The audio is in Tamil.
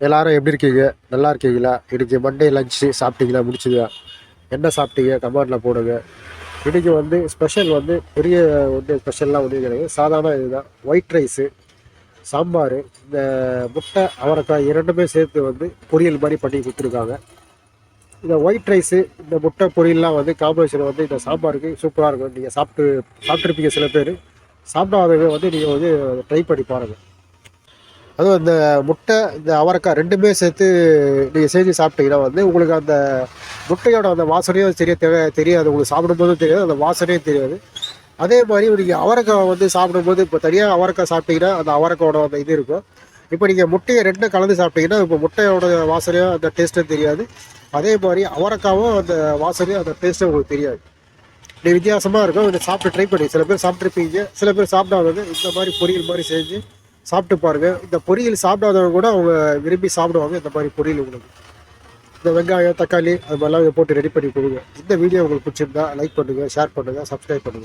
எல்லாரும் எப்படி இருக்கீங்க? நல்லா இருக்கீங்களா? இன்றைக்கி மண்டே லஞ்சு சாப்பிட்டீங்களா? முடிச்சுதா? என்ன சாப்பிட்டீங்க? கமெண்டில் போடுங்க. இன்றைக்கி வந்து ஸ்பெஷல் வந்து பெரிய வந்து ஸ்பெஷல்லாம் ஒன்றும் கிடையாது. சாதாரண இதுதான். ஒயிட் ரைஸு சாம்பார் இந்த முட்டை அவரைக்காய் இரண்டுமே சேர்த்து வந்து பொரியல் மாதிரி பண்ணி கொடுத்துருக்காங்க. இந்த ஒயிட் ரைஸு இந்த முட்டை பொரியல்லாம் வந்து காம்பினேஷன் வந்து இந்த சாம்பாருக்கு சூப்பராக இருக்கும். நீங்கள் சாப்பிட்டு சாப்பிட்ருப்பீங்க சில பேர். சாப்பிடாதவங்க வந்து நீங்கள் வந்து ட்ரை பண்ணி பாருங்கள் அதுவும் இந்த முட்டை இந்த அவரைக்காய் ரெண்டுமே சேர்த்து நீங்கள் செஞ்சு சாப்பிட்டீங்கன்னா வந்து உங்களுக்கு அந்த முட்டையோட அந்த வாசனையும் சரியாக தெரிய தெரியாது. உங்களுக்கு சாப்பிடும்போதும் தெரியாது அந்த வாசனையும் தெரியாது. அதே மாதிரி நீங்கள் அவரைக்காய் வந்து சாப்பிடும்போது இப்போ தனியாக அவரைக்காய் சாப்பிட்டீங்கன்னா அந்த அவரைக்காயோட அந்த இது இருக்கும். இப்போ நீங்கள் முட்டையை ரெண்டும் கலந்து சாப்பிட்டீங்கன்னா இப்போ முட்டையோட வாசனையும் அந்த டேஸ்ட்டும் தெரியாது. அதே மாதிரி அவரைக்காவும் அந்த வாசனையும் அந்த டேஸ்ட்டும் உங்களுக்கு தெரியாது. இது வித்தியாசமாக இருக்கும். இதை சாப்பிட்டு ட்ரை பண்ணி. சில பேர் சாப்பிட்ருப்பீங்க சில பேர் சாப்பிடாதது இந்த மாதிரி பொரியல் மாதிரி செஞ்சு சாப்பிட்டு பாருங்க. இந்த பொரியல் சாப்பிடாதவங்க கூட அவங்க விரும்பி சாப்பிடுவாங்க. இந்த மாதிரி பொரியல் உங்களுக்கு. இந்த வெங்காயம் தக்காளி அது மாதிரிலாம் போட்டு ரெடி பண்ணி கொடுங்க. இந்த வீடியோ உங்களுக்கு பிடிச்சிருந்தா லைக் பண்ணுங்கள் ஷேர் பண்ணுங்கள் சப்ஸ்கிரைப் பண்ணுங்கள்